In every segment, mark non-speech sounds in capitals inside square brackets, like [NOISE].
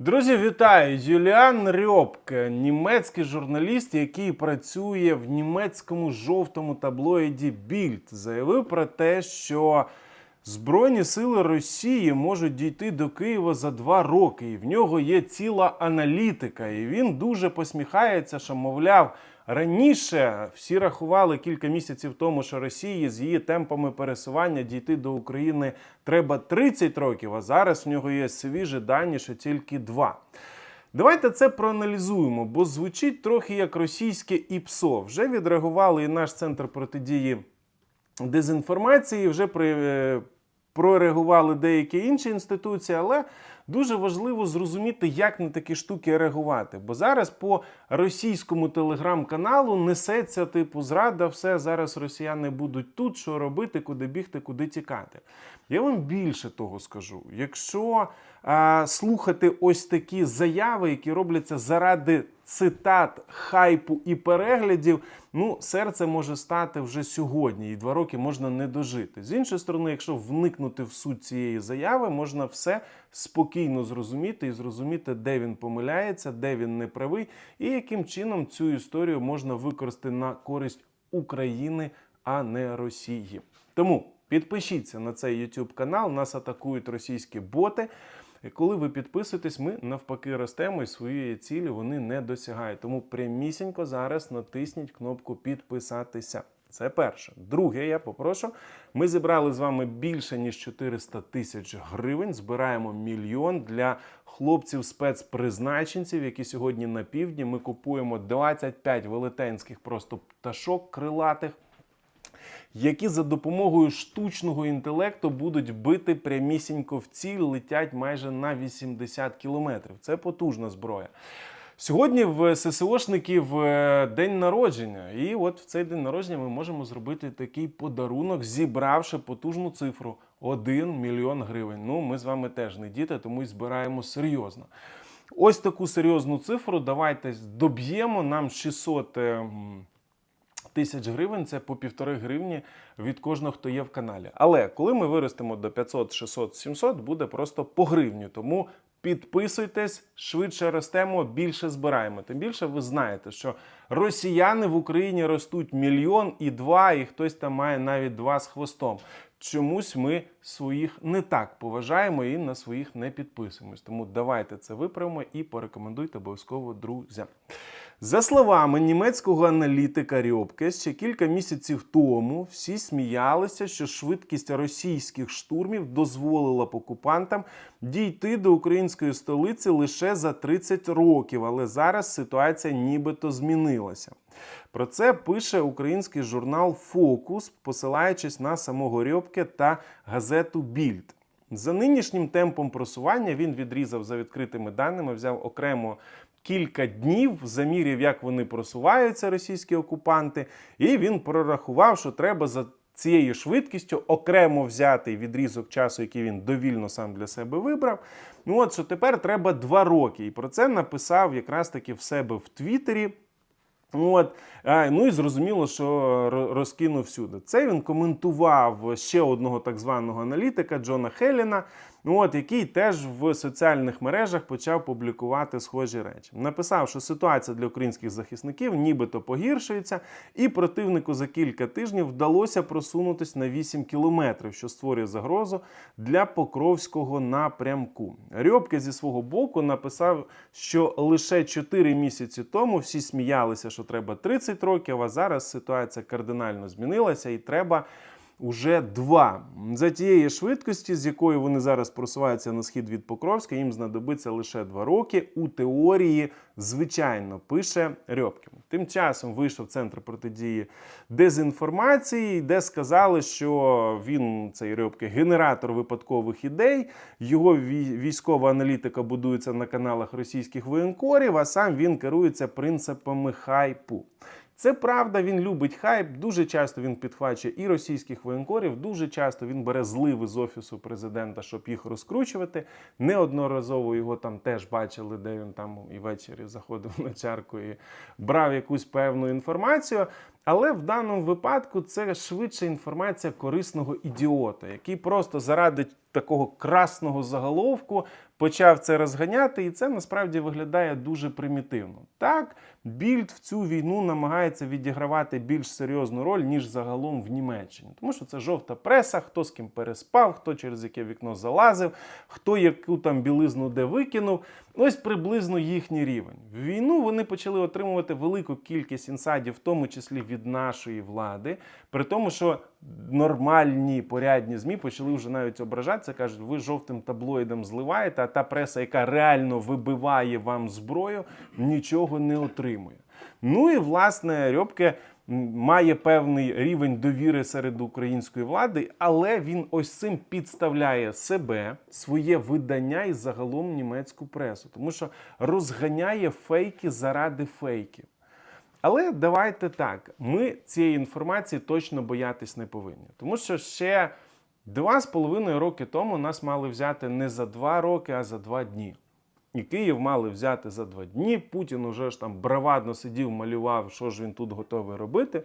Друзі, вітаю! Юліан Рьопке, німецький журналіст, який працює в німецькому жовтому таблоїді Більд, заявив про те, що Збройні сили Росії можуть дійти до Києва за два роки, і в нього є ціла аналітика. І він дуже посміхається, що мовляв. Раніше всі рахували кілька місяців тому, що Росії з її темпами пересування дійти до України треба 30 років, а зараз в нього є свіжі дані, що тільки два. Давайте це проаналізуємо, бо звучить трохи як російське ІПСО. Вже відреагували і наш центр протидії дезінформації, вже при, е, прореагували деякі інші інституції, але дуже важливо зрозуміти, як на такі штуки реагувати. Бо зараз по російському телеграм-каналу несеться типу зрада, все зараз росіяни будуть тут, що робити, куди бігти, куди тікати. Я вам більше того скажу. Якщо слухати ось такі заяви, які робляться заради цитат, хайпу і переглядів, ну серце може стати вже сьогодні, і два роки можна не дожити. З іншої сторони, якщо вникнути в суть цієї заяви, можна все спокійно зрозуміти і зрозуміти, де він помиляється, де він не правий, і яким чином цю історію можна використати на користь України, а не Росії. Тому підпишіться на цей YouTube канал, нас атакують російські боти. Коли ви підписуєтесь, ми навпаки ростемо і своєї цілі вони не досягають. Тому прямісінько зараз натисніть кнопку підписатися. Це перше. Друге, я попрошу. Ми зібрали з вами більше ніж 400 тисяч гривень. Збираємо мільйон для хлопців спецпризначенців, які сьогодні на півдні. Ми купуємо 25 велетенських просто пташок крилатих які за допомогою штучного інтелекту будуть бити прямісінько в ціль, летять майже на 80 кілометрів. Це потужна зброя. Сьогодні в ССОшників е, день народження, і от в цей день народження ми можемо зробити такий подарунок, зібравши потужну цифру 1 мільйон гривень. Ну, ми з вами теж не діти, тому й збираємо серйозно. Ось таку серйозну цифру. Давайте доб'ємо нам 600 е, м, тисяч гривень це по півтори гривні від кожного, хто є в каналі. Але коли ми виростемо до 500, 600, 700, буде просто по гривню. Тому підписуйтесь, швидше ростемо, більше збираємо. Тим більше ви знаєте, що росіяни в Україні ростуть мільйон і два, і хтось там має навіть два з хвостом. Чомусь ми своїх не так поважаємо і на своїх не підписуємось. Тому давайте це виправимо і порекомендуйте обов'язково друзям. За словами німецького аналітика Рьобке, ще кілька місяців тому всі сміялися, що швидкість російських штурмів дозволила б окупантам дійти до української столиці лише за 30 років, але зараз ситуація нібито змінилася. Про це пише український журнал Фокус, посилаючись на самого Рьобке та газету Більд. За нинішнім темпом просування він відрізав за відкритими даними, взяв окремо кілька днів, замірів, як вони просуваються, російські окупанти, і він прорахував, що треба за цією швидкістю окремо взяти відрізок часу, який він довільно сам для себе вибрав. Ну от що тепер треба два роки. І про це написав якраз таки в себе в Твіттері. От, ну і зрозуміло, що ро- розкинув всюди. Це він коментував ще одного так званого аналітика Джона Хеліна, от, який теж в соціальних мережах почав публікувати схожі речі. Написав, що ситуація для українських захисників нібито погіршується, і противнику за кілька тижнів вдалося просунутися на 8 кілометрів, що створює загрозу для Покровського напрямку. Рьобке зі свого боку написав, що лише 4 місяці тому всі сміялися, що треба 30 років, а зараз ситуація кардинально змінилася і треба. Уже два за тієї швидкості, з якою вони зараз просуваються на схід від Покровська, їм знадобиться лише два роки. У теорії, звичайно, пише Рьобкін. Тим часом вийшов центр протидії дезінформації, де сказали, що він цей Рьобки генератор випадкових ідей. Його військова аналітика будується на каналах російських воєнкорів, а сам він керується принципами хайпу. Це правда, він любить хайп. Дуже часто він підхвачує і російських воєнкорів. Дуже часто він бере зливи з офісу президента, щоб їх розкручувати. Неодноразово його там теж бачили, де він там і ввечері заходив на чарку і брав якусь певну інформацію. Але в даному випадку це швидше інформація корисного ідіота, який просто заради такого красного заголовку почав це розганяти, і це насправді виглядає дуже примітивно. Так, Більд в цю війну намагається відігравати більш серйозну роль, ніж загалом в Німеччині. Тому що це жовта преса, хто з ким переспав, хто через яке вікно залазив, хто яку там білизну де викинув. Ось приблизно їхній рівень. В війну вони почали отримувати велику кількість інсайдів, в тому числі від нашої влади, при тому, що нормальні порядні ЗМІ почали вже навіть ображатися, кажуть, ви жовтим таблоїдом зливаєте, а та преса, яка реально вибиває вам зброю, нічого не отримує. Ну і власне Рьобке має певний рівень довіри серед української влади, але він ось цим підставляє себе, своє видання і загалом німецьку пресу, тому що розганяє фейки заради фейків. Але давайте так, ми цієї інформації точно боятись не повинні. Тому що ще два з половиною роки тому нас мали взяти не за два роки, а за два дні. І Київ мали взяти за два дні. Путін уже ж там бравадно сидів, малював, що ж він тут готовий робити.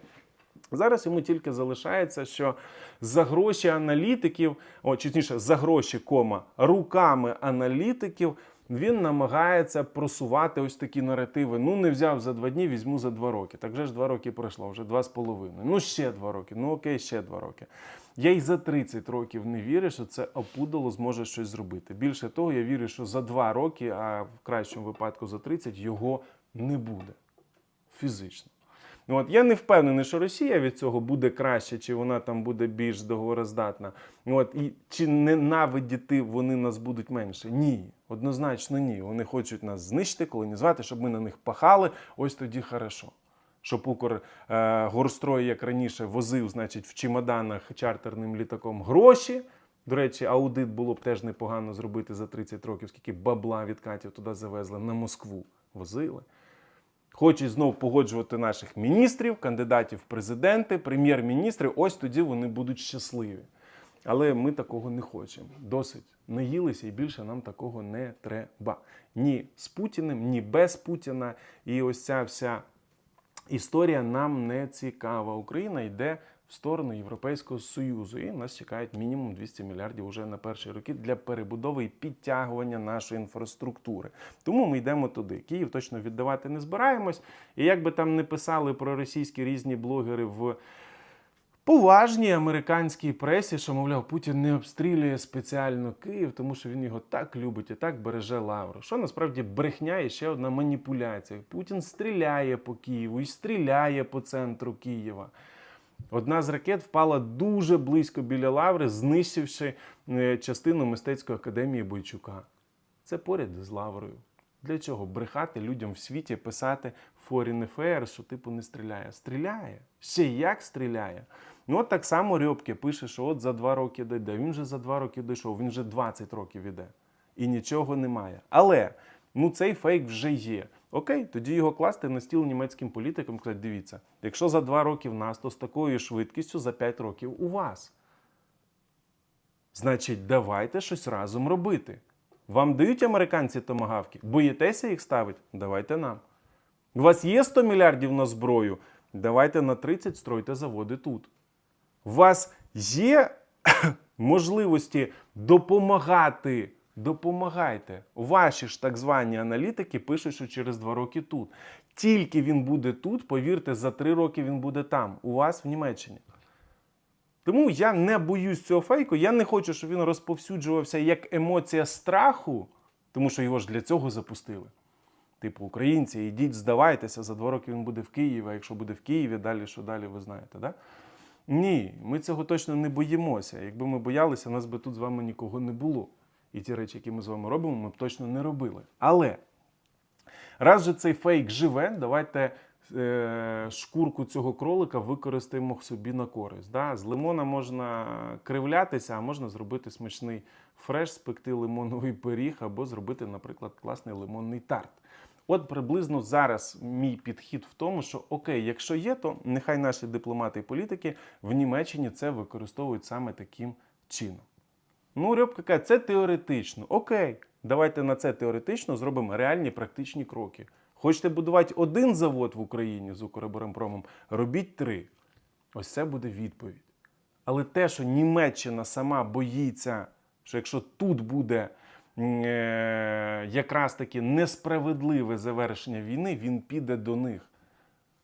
Зараз йому тільки залишається, що за гроші аналітиків, о, точніше, за гроші кома, руками аналітиків він намагається просувати ось такі наративи. Ну, не взяв за два дні, візьму за два роки. Так вже ж два роки пройшло, вже два з половиною. Ну, ще два роки. Ну окей, ще два роки. Я й за 30 років не вірю, що це опудало зможе щось зробити. Більше того, я вірю, що за два роки, а в кращому випадку за 30, його не буде фізично. Ну, от я не впевнений, що Росія від цього буде краще, чи вона там буде більш договороздатна. Ну, От, і чи ненавидіти вони нас будуть менше? Ні, однозначно ні. Вони хочуть нас знищити, колонізувати, щоб ми на них пахали. Ось тоді хорошо. Щоб Укр е, як раніше, возив, значить, в чемоданах чартерним літаком гроші. До речі, аудит було б теж непогано зробити за 30 років, скільки бабла від Катів туди завезли на Москву. Возили. Хочуть знов погоджувати наших міністрів, кандидатів в президенти, прем'єр-міністри. Ось тоді вони будуть щасливі. Але ми такого не хочемо. Досить наїлися і більше нам такого не треба. Ні з Путіним, ні без Путіна. І ось ця вся історія нам не цікава. Україна йде в сторону Європейського Союзу, і нас чекають мінімум 200 мільярдів уже на перші роки для перебудови і підтягування нашої інфраструктури. Тому ми йдемо туди. Київ точно віддавати не збираємось. І як би там не писали про російські різні блогери в поважній американській пресі, що, мовляв, Путін не обстрілює спеціально Київ, тому що він його так любить і так береже лавру. Що насправді брехня і ще одна маніпуляція. Путін стріляє по Києву і стріляє по центру Києва. Одна з ракет впала дуже близько біля лаври, знищивши е, частину мистецької академії Бойчука. Це поряд з лаврою. Для чого брехати людям в світі, писати Foreign Affairs, що типу не стріляє? Стріляє. Ще як стріляє. Ну от так само Рьобке пише, що от за два роки дойде. Він вже за два роки дійшов, він вже 20 років іде. І нічого немає. Але ну цей фейк вже є. Окей, тоді його класти на стіл німецьким політикам. Казати, дивіться, якщо за два роки в нас, то з такою швидкістю за 5 років у вас. Значить, давайте щось разом робити. Вам дають американці томагавки? Боїтеся їх ставити? Давайте нам. У вас є 100 мільярдів на зброю? Давайте на 30 стройте заводи тут. У вас є [COUGHS] можливості допомагати. Допомагайте. Ваші ж так звані аналітики пишуть, що через два роки тут. Тільки він буде тут, повірте, за три роки він буде там, у вас в Німеччині. Тому я не боюсь цього фейку. Я не хочу, щоб він розповсюджувався як емоція страху, тому що його ж для цього запустили. Типу, українці, ідіть, здавайтеся, за два роки він буде в Києві, а якщо буде в Києві, далі що далі, ви знаєте, да? Ні, ми цього точно не боїмося. Якби ми боялися, нас би тут з вами нікого не було. І ті речі, які ми з вами робимо, ми б точно не робили. Але раз же цей фейк живе, давайте е, шкурку цього кролика використаємо собі на користь. Да? З лимона можна кривлятися, а можна зробити смачний фреш, спекти лимоновий пиріг або зробити, наприклад, класний лимонний тарт. От приблизно зараз мій підхід в тому, що окей, якщо є, то нехай наші дипломати і політики в Німеччині це використовують саме таким чином. Ну, Рьобка каже, це теоретично. Окей, давайте на це теоретично зробимо реальні практичні кроки. Хочете будувати один завод в Україні з Укроборонпромом, робіть три. Ось це буде відповідь. Але те, що Німеччина сама боїться, що якщо тут буде якраз таки несправедливе завершення війни, він піде до них.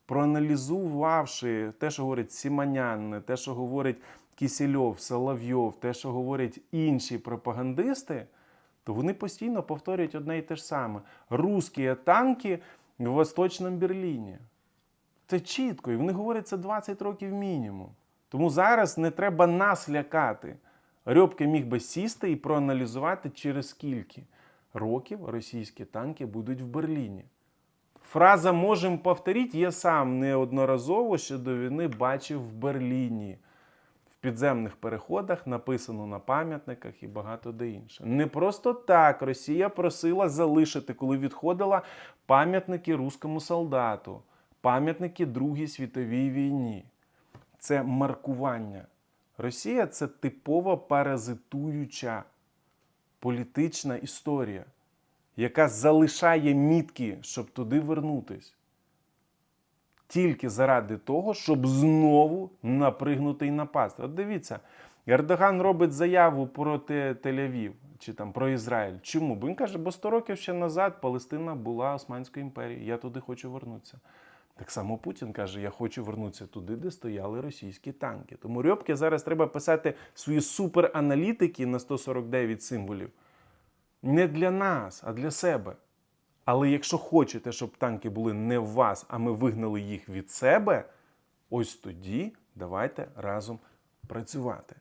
Проаналізувавши те, що говорить Сіманян, те, що говорить Кісельов, Соловйов, те, що говорять інші пропагандисти, то вони постійно повторюють одне і те ж саме: русські танки в Восточному Берліні. Це чітко, і вони говорять це 20 років мінімум. Тому зараз не треба нас лякати. Рьобки міг би сісти і проаналізувати, через скільки років російські танки будуть в Берліні. Фраза можемо повторити, я сам неодноразово ще до війни бачив в Берліні. В підземних переходах написано на пам'ятниках і багато де інше. Не просто так Росія просила залишити, коли відходила пам'ятники руському солдату, пам'ятники Другій світовій війні. Це маркування. Росія це типова паразитуюча політична історія, яка залишає мітки, щоб туди вернутись. Тільки заради того, щоб знову напригнути і напасти. От дивіться, Ердоган робить заяву проти Тель-Авів чи там про Ізраїль. Чому? Бо він каже, бо 100 років ще назад Палестина була Османською імперією. Я туди хочу вернутися. Так само Путін каже: я хочу вернутися туди, де стояли російські танки. Тому Рьобки зараз треба писати свої супераналітики на 149 символів. Не для нас, а для себе. Але якщо хочете, щоб танки були не в вас, а ми вигнали їх від себе, ось тоді давайте разом працювати.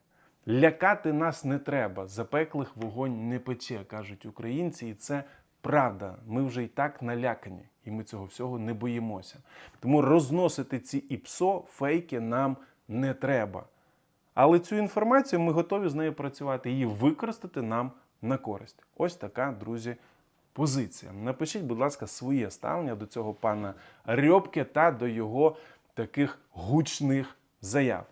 Лякати нас не треба, запеклих вогонь не пече, кажуть українці, і це правда. Ми вже і так налякані, і ми цього всього не боїмося. Тому розносити ці іпсо, фейки нам не треба. Але цю інформацію ми готові з нею працювати, її використати нам на користь. Ось така, друзі, позиція. Напишіть, будь ласка, своє ставлення до цього пана Рьобки та до його таких гучних заяв.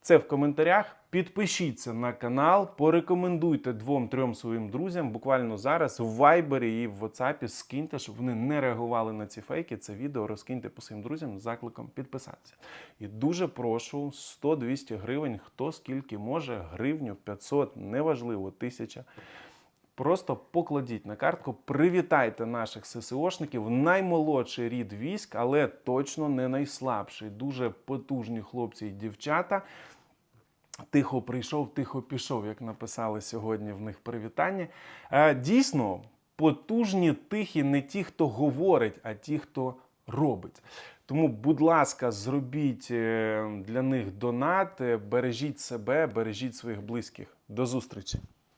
Це в коментарях. Підпишіться на канал, порекомендуйте двом-трьом своїм друзям. Буквально зараз в Вайбері і в WhatsApp скиньте, щоб вони не реагували на ці фейки. Це відео розкиньте по своїм друзям з закликом підписатися. І дуже прошу 100-200 гривень, хто скільки може, гривню, 500, неважливо, 1000. Просто покладіть на картку, привітайте наших ССОшників, наймолодший рід військ, але точно не найслабший. Дуже потужні хлопці і дівчата. Тихо прийшов, тихо пішов, як написали сьогодні в них привітання. Е, Дійсно, потужні тихі не ті, хто говорить, а ті, хто робить. Тому, будь ласка, зробіть е, для них донат, е, бережіть себе, бережіть своїх близьких. До зустрічі!